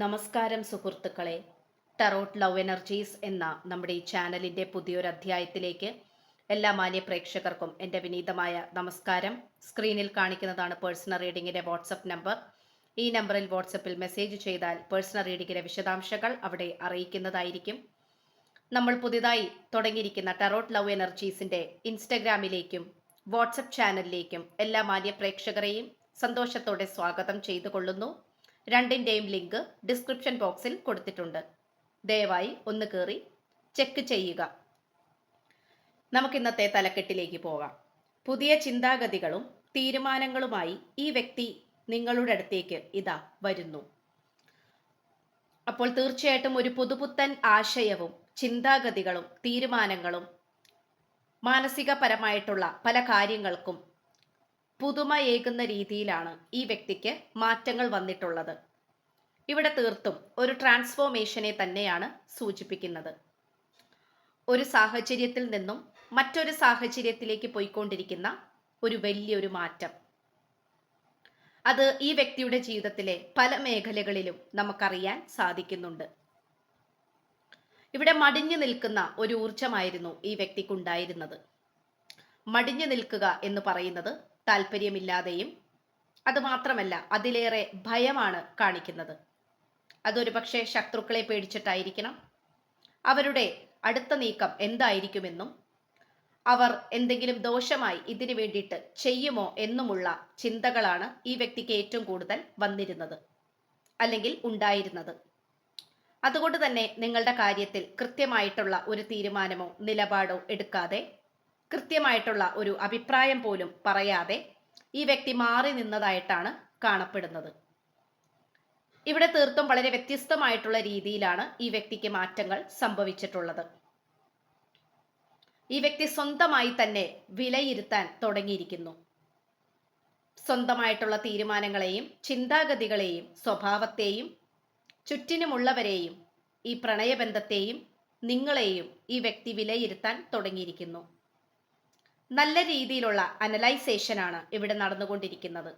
നമസ്കാരം സുഹൃത്തുക്കളെ. Tarot love energies എന്ന നമ്മുടെ ഈ ചാനലിന്റെ പുതിയൊരു അധ്യായത്തിലേക്ക് എല്ലാ മാന്യ പ്രേക്ഷകർക്കും എന്റെ വിനീതമായ നമസ്കാരം. സ്ക്രീനിൽ കാണിക്കുന്നതാണ് പേഴ്സണൽ റീഡിങ്ങിന്റെ വാട്സപ്പ് നമ്പർ ഈ നമ്പറിൽ വാട്സപ്പിൽ മെസ്സേജ് ചെയ്താൽ പേഴ്സണൽ റീഡിങ്ങിന്റെ വിശദാംശങ്ങൾ അവിടെ അറിയിക്കുന്നതായിരിക്കും. നമ്മൾ പുതിയതായി തുടങ്ങിയിരിക്കുന്ന ടറോട്ട് ലവ് എനർജീസിന്റെ ഇൻസ്റ്റഗ്രാമിലേക്കും വാട്സപ്പ് ചാനലിലേക്കും എല്ലാ മാന്യ പ്രേക്ഷകരെയും സന്തോഷത്തോടെ സ്വാഗതം ചെയ്തു കൊള്ളുന്നു രണ്ടിന്റെയും ലിങ്ക് ഡിസ്ക്രിപ്ഷൻ ബോക്സിൽ കൊടുത്തിട്ടുണ്ട്. ദയവായി ഒന്ന് കയറി ചെക്ക് ചെയ്യുക. നമുക്കിന്നത്തെ തലക്കെട്ടിലേക്ക് പോകാം. പുതിയ ചിന്താഗതികളും തീരുമാനങ്ങളുമായി ഈ വ്യക്തി നിങ്ങളുടെ അടുത്തേക്ക് ഇതാ വരുന്നു. അപ്പോൾ തീർച്ചയായിട്ടും ഒരു പുതുപുത്തൻ ആശയവും ചിന്താഗതികളും തീരുമാനങ്ങളും മാനസികപരമായിട്ടുള്ള പല കാര്യങ്ങൾക്കും പുതുമയേകുന്ന രീതിയിലാണ് ഈ വ്യക്തിക്ക് മാറ്റങ്ങൾ വന്നിട്ടുള്ളത്. ഇവിടെ തീർത്തും ഒരു ട്രാൻസ്ഫോർമേഷനെ തന്നെയാണ് സൂചിപ്പിക്കുന്നത്. ഒരു സാഹചര്യത്തിൽ നിന്നും മറ്റൊരു സാഹചര്യത്തിലേക്ക് പോയിക്കൊണ്ടിരിക്കുന്ന ഒരു വലിയൊരു മാറ്റം. അത് ഈ വ്യക്തിയുടെ ജീവിതത്തിലെ പല മേഖലകളിലും നമുക്കറിയാൻ സാധിക്കുന്നുണ്ട്. ഇവിടെ മടിഞ്ഞു നിൽക്കുന്ന ഒരു ഊർജമായിരുന്നു ഈ വ്യക്തിക്കുണ്ടായിരുന്നത്. മടിഞ്ഞു നിൽക്കുക എന്ന് പറയുന്നത് താല്പര്യമില്ലാതെയും അതുമാത്രമല്ല അതിലേറെ ഭയമാണ് കാണിക്കുന്നത്. അതൊരു പക്ഷേ ശത്രുക്കളെ പേടിച്ചിട്ടായിരിക്കണം. അവരുടെ അടുത്ത നീക്കം എന്തായിരിക്കുമെന്നും അവർ എന്തെങ്കിലും ദോഷമായി ഇതിനു വേണ്ടിയിട്ട് ചെയ്യുമോ എന്നുമുള്ള ചിന്തകളാണ് ഈ വ്യക്തിക്ക് ഏറ്റവും കൂടുതൽ വന്നിരുന്നത് അല്ലെങ്കിൽ ഉണ്ടായിരുന്നത്. അതുകൊണ്ട് തന്നെ നിങ്ങളുടെ കാര്യത്തിൽ കൃത്യമായിട്ടുള്ള ഒരു തീരുമാനമോ നിലപാടോ എടുക്കാതെ കൃത്യമായിട്ടുള്ള ഒരു അഭിപ്രായം പോലും പറയാതെ ഈ വ്യക്തി മാറി നിന്നതായിട്ടാണ് കാണപ്പെടുന്നത്. ഇവിടെ തീർത്തും വളരെ വ്യത്യസ്തമായിട്ടുള്ള രീതിയിലാണ് ഈ വ്യക്തിക്ക് മാറ്റങ്ങൾ സംഭവിച്ചിട്ടുള്ളത്. ഈ വ്യക്തി സ്വന്തമായി തന്നെ വിലയിരുത്താൻ തുടങ്ങിയിരിക്കുന്നു. സ്വന്തമായിട്ടുള്ള തീരുമാനങ്ങളെയും ചിന്താഗതികളെയും സ്വഭാവത്തെയും ചുറ്റിനുമുള്ളവരെയും ഈ പ്രണയബന്ധത്തെയും നിങ്ങളെയും ഈ വ്യക്തി വിലയിരുത്താൻ തുടങ്ങിയിരിക്കുന്നു. നല്ല രീതിയിലുള്ള അനലൈസേഷനാണ് ഇവിടെ നടന്നുകൊണ്ടിരിക്കുന്നത്.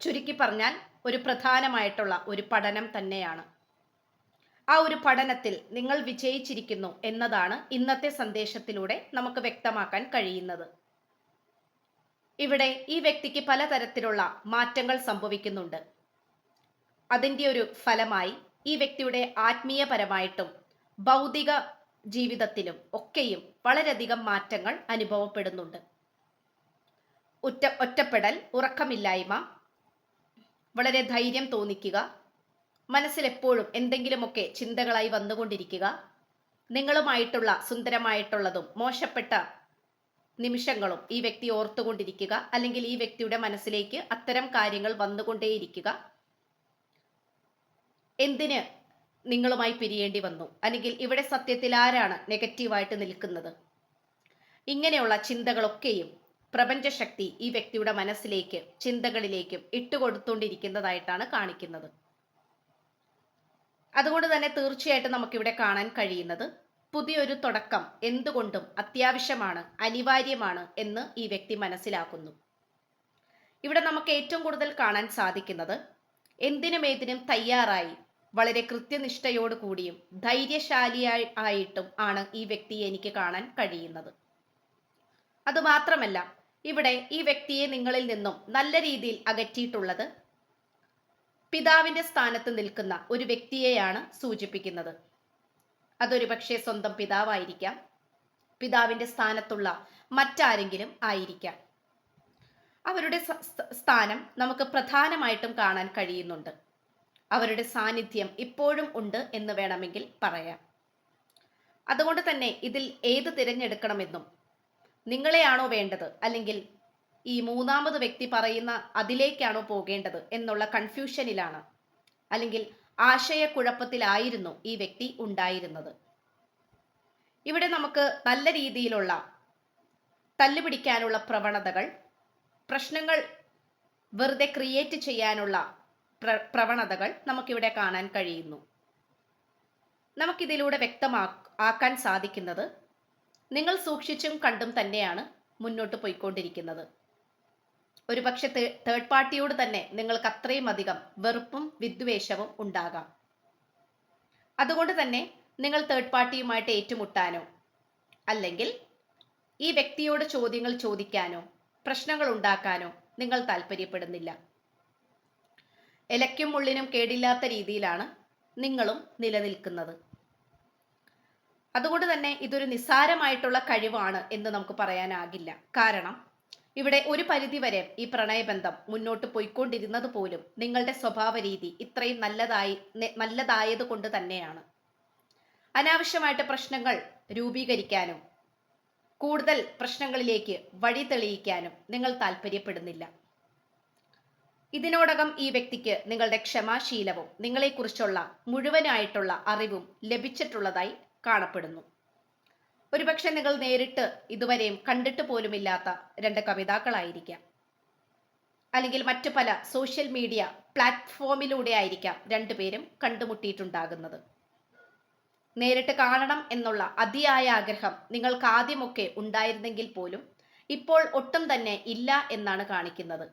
ചുരുക്കി പറഞ്ഞാൽ ഒരു പ്രധാനമായിട്ടുള്ള ഒരു പഠനം തന്നെയാണ്. ആ ഒരു പഠനത്തിൽ നിങ്ങൾ വിജയിച്ചിരിക്കുന്നു എന്നതാണ് ഇന്നത്തെ സന്ദേശത്തിലൂടെ നമുക്ക് വ്യക്തമാക്കാൻ കഴിയുന്നത്. ഇവിടെ ഈ വ്യക്തിക്ക് പലതരത്തിലുള്ള മാറ്റങ്ങൾ സംഭവിക്കുന്നുണ്ട്. അതിന്റെ ഒരു ഫലമായി ഈ വ്യക്തിയുടെ ആത്മീയപരമായിട്ടും ഭൗതിക ജീവിതത്തിലും ഒക്കെയും വളരെയധികം മാറ്റങ്ങൾ അനുഭവപ്പെടുന്നുണ്ട്. ഒറ്റ ഒറ്റപ്പെടൽ ഉറക്കമില്ലായ്മ വളരെ ധൈര്യം തോന്നിക്കുക മനസ്സിലെപ്പോഴും എന്തെങ്കിലുമൊക്കെ ചിന്തകളായി വന്നുകൊണ്ടിരിക്കുക നിങ്ങളുമായിട്ടുള്ള സുന്ദരമായിട്ടുള്ളതും മോശപ്പെട്ട നിമിഷങ്ങളും ഈ വ്യക്തി ഓർത്തുകൊണ്ടിരിക്കുക അല്ലെങ്കിൽ ഈ വ്യക്തിയുടെ മനസ്സിലേക്ക് അത്തരം കാര്യങ്ങൾ വന്നുകൊണ്ടേയിരിക്കുക. എന്തിന് നിങ്ങളുമായി പിരിയേണ്ടി വന്നു. അല്ലെങ്കിൽ ഇവിടെ സത്യത്തിൽ ആരാണ് നെഗറ്റീവായിട്ട് നിൽക്കുന്നത്? ഇങ്ങനെയുള്ള ചിന്തകളൊക്കെയും പ്രപഞ്ചശക്തി ഈ വ്യക്തിയുടെ മനസ്സിലേക്ക് ചിന്തകളിലേക്കും ഇട്ടുകൊടുത്തുകൊണ്ടിരിക്കുന്നതായിട്ടാണ് കാണിക്കുന്നത്. അതുകൊണ്ട് തന്നെ തീർച്ചയായിട്ടും നമുക്കിവിടെ കാണാൻ കഴിയുന്നത് പുതിയൊരു തുടക്കം എന്തുകൊണ്ടും അത്യാവശ്യമാണ് അനിവാര്യമാണ് എന്ന് ഈ വ്യക്തി മനസ്സിലാക്കുന്നു. ഇവിടെ നമുക്ക് ഏറ്റവും കൂടുതൽ കാണാൻ സാധിക്കുന്നത് എന്തിനും ഏതിനും തയ്യാറായി വളരെ കൃത്യനിഷ്ഠയോട് കൂടിയും ധൈര്യശാലിയായി ആയിട്ടും ആണ് ഈ വ്യക്തിയെ എനിക്ക് കാണാൻ കഴിയുന്നത്. അതുമാത്രമല്ല ഇവിടെ ഈ വ്യക്തിയെ നിങ്ങളിൽ നിന്നും നല്ല രീതിയിൽ അകറ്റിയിട്ടുള്ളത് പിതാവിന്റെ സ്ഥാനത്ത് നിൽക്കുന്ന ഒരു വ്യക്തിയെയാണ് സൂചിപ്പിക്കുന്നത്. അതൊരു പക്ഷേ സ്വന്തം പിതാവായിരിക്കാം. പിതാവിന്റെ സ്ഥാനത്തുള്ള മറ്റാരെങ്കിലും ആയിരിക്കാം. അവരുടെ സ്ഥാനം നമുക്ക് പ്രധാനമായിട്ടും കാണാൻ കഴിയുന്നുണ്ട്. അവരുടെ സാന്നിധ്യം ഇപ്പോഴും ഉണ്ട് എന്ന് വേണമെങ്കിൽ പറയാം. അതുകൊണ്ട് തന്നെ ഇതിൽ ഏത് തിരഞ്ഞെടുക്കണമെന്നും നിങ്ങളെയാണോ വേണ്ടത് അല്ലെങ്കിൽ ഈ മൂന്നാമത് വ്യക്തി പറയുന്ന അതിലേക്കാണോ പോകേണ്ടത് എന്നുള്ള കൺഫ്യൂഷനിലാണ് അല്ലെങ്കിൽ ആശയക്കുഴപ്പത്തിലായിരുന്നു ഈ വ്യക്തി ഉണ്ടായിരുന്നത്. ഇവിടെ നമുക്ക് നല്ല രീതിയിലുള്ള തല്ലുപിടിക്കാനുള്ള പ്രവണതകൾ പ്രശ്നങ്ങൾ വെറുതെ ക്രിയേറ്റ് ചെയ്യാനുള്ള പ്രവണതകൾ നമുക്കിവിടെ കാണാൻ കഴിയുന്നു. നമുക്കിതിലൂടെ വ്യക്തമാ ആക്കാൻ സാധിക്കുന്നത് നിങ്ങൾ സൂക്ഷിച്ചും കണ്ടും തന്നെയാണ് മുന്നോട്ട് പോയിക്കൊണ്ടിരിക്കുന്നത്. ഒരു ഒരുപക്ഷെ തേർഡ് പാർട്ടിയോട് തന്നെ നിങ്ങൾക്ക് അത്രയും അധികം വെറുപ്പും വിദ്വേഷവും ഉണ്ടാകാം. അതുകൊണ്ട് തന്നെ നിങ്ങൾ തേർഡ് പാർട്ടിയുമായിട്ട് ഏറ്റുമുട്ടാനോ അല്ലെങ്കിൽ ഈ വ്യക്തിയോട് ചോദ്യങ്ങൾ ചോദിക്കാനോ പ്രശ്നങ്ങൾ ഉണ്ടാക്കാനോ നിങ്ങൾ താല്പര്യപ്പെടുന്നില്ല. ഇലയ്ക്കും മുള്ളിനും കേടില്ലാത്ത രീതിയിലാണ് നിങ്ങളും നിലനിൽക്കുന്നത്. അതുകൊണ്ട് തന്നെ ഇതൊരു നിസ്സാരമായിട്ടുള്ള കഴിവാണ് എന്ന് നമുക്ക് പറയാനാകില്ല. കാരണം ഇവിടെ ഒരു പരിധിവരെ ഈ പ്രണയബന്ധം മുന്നോട്ട് പോയിക്കൊണ്ടിരുന്നത് പോലും നിങ്ങളുടെ സ്വഭാവ രീതി ഇത്രയും നല്ലതായി നല്ലതായത് കൊണ്ട് തന്നെയാണ്. അനാവശ്യമായിട്ട് പ്രശ്നങ്ങൾ രൂപീകരിക്കാനും കൂടുതൽ പ്രശ്നങ്ങളിലേക്ക് വഴി തെളിയിക്കാനും നിങ്ങൾ താല്പര്യപ്പെടുന്നില്ല. ഇതിനോടകം ഈ വ്യക്തിക്ക് നിങ്ങളുടെ ക്ഷമാശീലവും നിങ്ങളെക്കുറിച്ചുള്ള മുഴുവനായിട്ടുള്ള അറിവും ലഭിച്ചിട്ടുള്ളതായി കാണപ്പെടുന്നു. ഒരുപക്ഷെ നിങ്ങൾ നേരിട്ട് ഇതുവരെയും കണ്ടിട്ട് പോലുമില്ലാത്ത രണ്ട് കവിതാക്കളായിരിക്കാം. അല്ലെങ്കിൽ മറ്റു പല സോഷ്യൽ മീഡിയ പ്ലാറ്റ്ഫോമിലൂടെ ആയിരിക്കാം രണ്ടുപേരും കണ്ടുമുട്ടിയിട്ടുണ്ടാകുന്നത്. നേരിട്ട് കാണണം എന്നുള്ള അതിയായ ആഗ്രഹം നിങ്ങൾക്ക് ആദ്യമൊക്കെ ഉണ്ടായിരുന്നെങ്കിൽ പോലും ഇപ്പോൾ ഒട്ടും തന്നെ ഇല്ല എന്നാണ് കാണിക്കുന്നത്.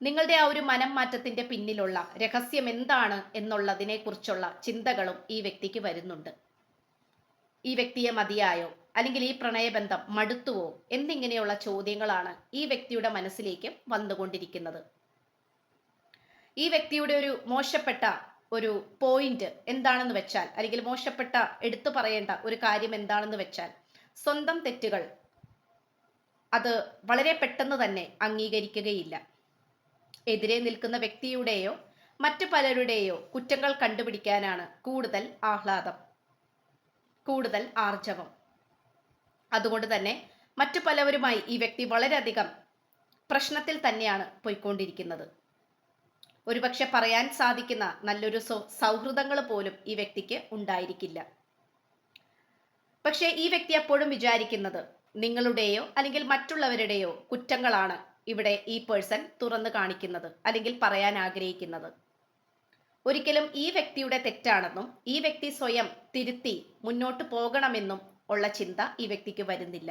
നിങ്ങളുടെ ആ ഒരു മനം മാറ്റത്തിന്റെ പിന്നിലുള്ള രഹസ്യം എന്താണ് എന്നുള്ളതിനെ കുറിച്ചുള്ള ചിന്തകളും ഈ വ്യക്തിക്ക് വരുന്നുണ്ട്. ഈ വ്യക്തിയെ മതിയായോ? അല്ലെങ്കിൽ ഈ പ്രണയബന്ധം മടുത്തുവോ? എന്നിങ്ങനെയുള്ള ചോദ്യങ്ങളാണ് ഈ വ്യക്തിയുടെ മനസ്സിലേക്ക് വന്നുകൊണ്ടിരിക്കുന്നത്. ഈ വ്യക്തിയുടെ ഒരു മോശപ്പെട്ട ഒരു പോയിന്റ് എന്താണെന്ന് വെച്ചാൽ അല്ലെങ്കിൽ മോശപ്പെട്ട എടുത്തു പറയേണ്ട ഒരു കാര്യം എന്താണെന്ന് വെച്ചാൽ സ്വന്തം തെറ്റുകൾ അത് വളരെ പെട്ടെന്ന് തന്നെ അംഗീകരിക്കുകയില്ല. എതിരെ നിൽക്കുന്ന വ്യക്തിയുടെയോ മറ്റു പലരുടെയോ കുറ്റങ്ങൾ കണ്ടുപിടിക്കാനാണ് കൂടുതൽ ആഹ്ലാദം കൂടുതൽ ആർജവം. അതുകൊണ്ട് തന്നെ മറ്റു പലവരുമായി ഈ വ്യക്തി വളരെയധികം പ്രശ്നത്തിൽ തന്നെയാണ് പോയിക്കൊണ്ടിരിക്കുന്നത്. ഒരുപക്ഷെ പറയാൻ സാധിക്കുന്ന നല്ലൊരു സൗഹൃദങ്ങൾ പോലും ഈ വ്യക്തിക്ക് ഉണ്ടായിരിക്കില്ല. പക്ഷേ ഈ വ്യക്തി എപ്പോഴും വിചാരിക്കുന്നത് നിങ്ങളുടെയോ അല്ലെങ്കിൽ മറ്റുള്ളവരുടെയോ കുറ്റങ്ങളാണ് ഇവിടെ ഈ പേഴ്സൺ തുറന്നു കാണിക്കുന്നത് അല്ലെങ്കിൽ പറയാൻ ആഗ്രഹിക്കുന്നത്. ഒരിക്കലും ഈ വ്യക്തിയുടെ തെറ്റാണെന്നും ഈ വ്യക്തി സ്വയം തിരുത്തി മുന്നോട്ട് പോകണമെന്നും ഉള്ള ചിന്ത ഈ വ്യക്തിക്ക് വരുന്നില്ല.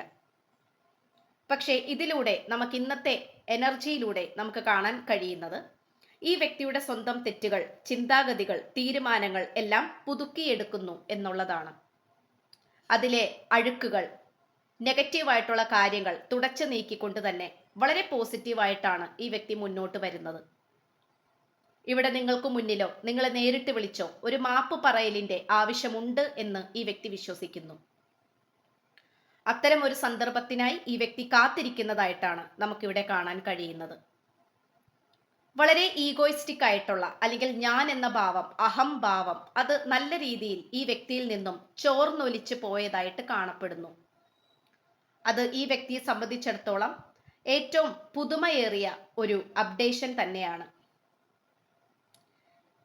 പക്ഷേ ഇതിലൂടെ നമുക്ക് ഇന്നത്തെ എനർജിയിലൂടെ നമുക്ക് കാണാൻ കഴിയുന്നത് ഈ വ്യക്തിയുടെ സ്വന്തം തെറ്റുകൾ ചിന്താഗതികൾ തീരുമാനങ്ങൾ എല്ലാം പുതുക്കിയെടുക്കുന്നു എന്നുള്ളതാണ്. അതിലെ അഴുക്കുകൾ നെഗറ്റീവായിട്ടുള്ള കാര്യങ്ങൾ തുടച്ചു നീക്കിക്കൊണ്ട് തന്നെ വളരെ പോസിറ്റീവായിട്ടാണ് ഈ വ്യക്തി മുന്നോട്ട് വരുന്നത്. ഇവിടെ നിങ്ങൾക്ക് മുന്നിലോ നിങ്ങളെ നേരിട്ട് വിളിച്ചോ ഒരു മാപ്പ് പറയലിന്റെ ആവശ്യമുണ്ട് എന്ന് ഈ വ്യക്തി വിശ്വസിക്കുന്നു. അത്തരം ഒരു സന്ദർഭത്തിനായി ഈ വ്യക്തി കാത്തിരിക്കുന്നതായിട്ടാണ് നമുക്കിവിടെ കാണാൻ കഴിയുന്നത്. വളരെ ഈഗോയിസ്റ്റിക് ആയിട്ടുള്ള അല്ലെങ്കിൽ ഞാൻ എന്ന ഭാവം അഹംഭാവം അത് നല്ല രീതിയിൽ ഈ വ്യക്തിയിൽ നിന്നും ചോർന്നൊലിച്ച് പോയതായിട്ട് കാണപ്പെടുന്നു. അത് ഈ വ്യക്തിയെ സംബന്ധിച്ചിടത്തോളം ഏറ്റവും പുതുമയേറിയ ഒരു അപ്ഡേഷൻ തന്നെയാണ്.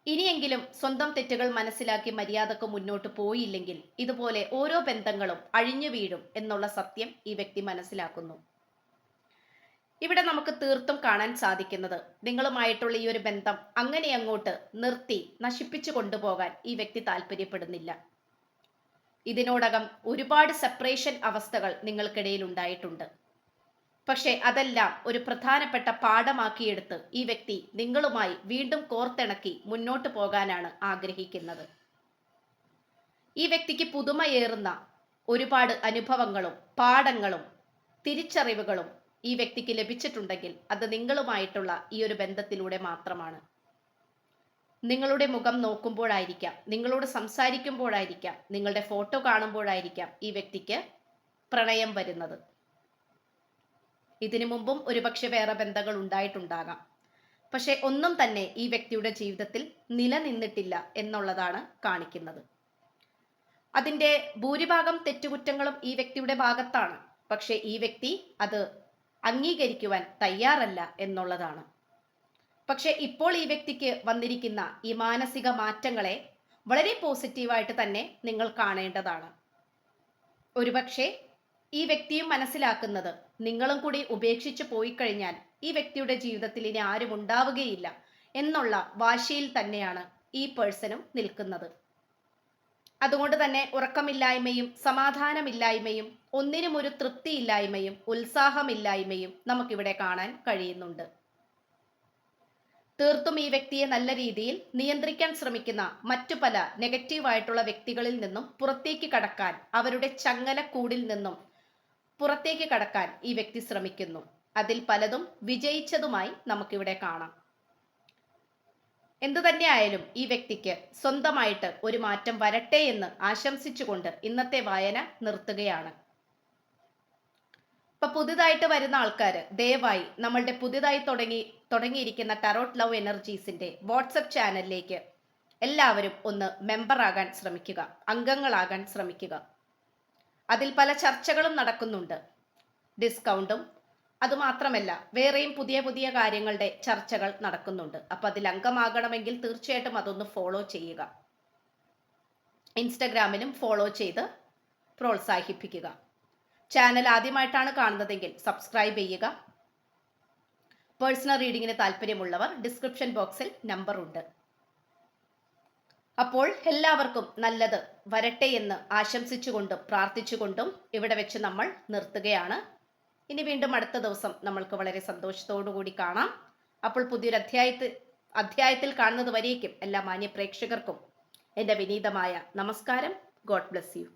ഇനിയെങ്കിലും സ്വന്തം തെറ്റുകൾ മനസ്സിലാക്കി മര്യാദയ്ക്ക് മുന്നോട്ട് പോയില്ലെങ്കിൽ ഇതുപോലെ ഓരോ ബന്ധങ്ങളും അഴിഞ്ഞു വീഴും എന്നുള്ള സത്യം ഈ വ്യക്തി മനസ്സിലാക്കുന്നു. ഇവിടെ നമുക്ക് തീർത്തും കാണാൻ സാധിക്കുന്നത് നിങ്ങളുമായിട്ടുള്ള ഈ ഒരു ബന്ധം അങ്ങനെ അങ്ങോട്ട് നിർത്തി നശിപ്പിച്ചു കൊണ്ടുപോകാൻ ഈ വ്യക്തി താല്പര്യപ്പെടുന്നില്ല. ഇതിനോടകം ഒരുപാട് സെപ്പറേഷൻ അവസ്ഥകൾ നിങ്ങൾക്കിടയിൽ ഉണ്ടായിട്ടുണ്ട്. പക്ഷേ അതെല്ലാം ഒരു പ്രധാനപ്പെട്ട പാഠമാക്കിയെടുത്ത് ഈ വ്യക്തി നിങ്ങളുമായി വീണ്ടും കോർത്തിണക്കി മുന്നോട്ട് പോകാനാണ് ആഗ്രഹിക്കുന്നത്. ഈ വ്യക്തിക്ക് പുതുമയേറുന്ന ഒരുപാട് അനുഭവങ്ങളും പാഠങ്ങളും തിരിച്ചറിവുകളും ഈ വ്യക്തിക്ക് ലഭിച്ചിട്ടുണ്ടെങ്കിൽ അത് നിങ്ങളുമായിട്ടുള്ള ഈ ഒരു ബന്ധത്തിലൂടെ മാത്രമാണ്. നിങ്ങളുടെ മുഖം നോക്കുമ്പോഴായിരിക്കാം നിങ്ങളോട് സംസാരിക്കുമ്പോഴായിരിക്കാം നിങ്ങളുടെ ഫോട്ടോ കാണുമ്പോഴായിരിക്കാം ഈ വ്യക്തിക്ക് പ്രണയം വരുന്നത്. ഇതിനു മുമ്പും ഒരുപക്ഷെ വേറെ ബന്ധങ്ങൾ ഉണ്ടായിട്ടുണ്ടാകാം പക്ഷെ ഒന്നും തന്നെ ഈ വ്യക്തിയുടെ ജീവിതത്തിൽ നിലനിന്നിട്ടില്ല എന്നുള്ളതാണ് കാണിക്കുന്നത്. അതിന്റെ ഭൂരിഭാഗം തെറ്റുകുറ്റങ്ങളും ഈ വ്യക്തിയുടെ ഭാഗത്താണ്. പക്ഷെ ഈ വ്യക്തി അത് അംഗീകരിക്കുവാൻ തയ്യാറല്ല എന്നുള്ളതാണ്. പക്ഷെ ഇപ്പോൾ ഈ വ്യക്തിക്ക് വന്നിരിക്കുന്ന ഈ മാനസിക മാറ്റങ്ങളെ വളരെ പോസിറ്റീവായിട്ട് തന്നെ നിങ്ങൾ കാണേണ്ടതാണ്. ഒരുപക്ഷെ ഈ വ്യക്തിയും മനസ്സിലാക്കുന്നത്. നിങ്ങളും കൂടി ഉപേക്ഷിച്ചു പോയി കഴിഞ്ഞാൽ ഈ വ്യക്തിയുടെ ജീവിതത്തിൽ ഇനി ആരും ഉണ്ടാവുകയില്ല എന്നുള്ള വാശിയിൽ തന്നെയാണ് ഈ പേഴ്സണും നിൽക്കുന്നത്. അതുകൊണ്ട് തന്നെ ഉറക്കമില്ലായ്മയും സമാധാനമില്ലായ്മയും ഒന്നിനും ഒരു തൃപ്തിയില്ലായ്മയും ഉത്സാഹമില്ലായ്മയും നമുക്കിവിടെ കാണാൻ കഴിയുന്നുണ്ട്. തീർത്തും ഈ വ്യക്തിയെ നല്ല രീതിയിൽ നിയന്ത്രിക്കാൻ ശ്രമിക്കുന്ന മറ്റു പല നെഗറ്റീവായിട്ടുള്ള വ്യക്തികളിൽ നിന്നും പുറത്തേക്ക് കടക്കാൻ അവരുടെ ചങ്ങലക്കൂടിൽ നിന്നും പുറത്തേക്ക് കടക്കാൻ ഈ വ്യക്തി ശ്രമിക്കുന്നു. അതിൽ പലതും വിജയിച്ചതുമായി നമുക്കിവിടെ കാണാം. എന്തു തന്നെയായാലും ഈ വ്യക്തിക്ക് സ്വന്തമായിട്ട് ഒരു മാറ്റം വരട്ടെ എന്ന് ആശംസിച്ചുകൊണ്ട് ഇന്നത്തെ വായന നിർത്തുകയാണ്. ഇപ്പൊ പുതുതായിട്ട് വരുന്ന ആൾക്കാർ ദയവായി നമ്മളുടെ പുതുതായി തുടങ്ങി തുടങ്ങിയിരിക്കുന്ന ടറോട്ട് ലവ് എനർജീസിന്റെ വാട്സപ്പ് ചാനലിലേക്ക് എല്ലാവരും ഒന്ന് മെമ്പറാകാൻ ശ്രമിക്കുക അംഗങ്ങളാകാൻ ശ്രമിക്കുക. അതിൽ പല ചർച്ചകളും നടക്കുന്നുണ്ട്. ഡിസ്കൗണ്ടും. അതുമാത്രമല്ല വേറെയും പുതിയ പുതിയ കാര്യങ്ങളുടെ ചർച്ചകൾ നടക്കുന്നുണ്ട്. അപ്പോൾ അതിൽ അംഗമാകണമെങ്കിൽ തീർച്ചയായിട്ടും അതൊന്ന് ഫോളോ ചെയ്യുക. ഇൻസ്റ്റഗ്രാമിലും ഫോളോ ചെയ്ത് പ്രോത്സാഹിപ്പിക്കുക. ചാനൽ ആദ്യമായിട്ടാണ് കാണുന്നതെങ്കിൽ സബ്സ്ക്രൈബ് ചെയ്യുക. പേഴ്സണൽ റീഡിങ്ങിന് താല്പര്യമുള്ളവർ ഡിസ്ക്രിപ്ഷൻ ബോക്സിൽ നമ്പർ ഉണ്ട് അപ്പോൾ എല്ലാവർക്കും നല്ലത് വരട്ടെ എന്ന് ആശംസിച്ചുകൊണ്ടും പ്രാർത്ഥിച്ചുകൊണ്ടും ഇവിടെ വെച്ച് നമ്മൾ നിർത്തുകയാണ്. ഇനി വീണ്ടും അടുത്ത ദിവസം നമ്മൾക്ക് വളരെ സന്തോഷത്തോടു കൂടി കാണാം. അപ്പോൾ പുതിയൊരു അധ്യായത്തിൽ അധ്യായത്തിൽ കാണുന്നത് വരേക്കും എല്ലാ മാന്യ പ്രേക്ഷകർക്കും എന്റെ വിനീതമായ നമസ്കാരം. God bless you.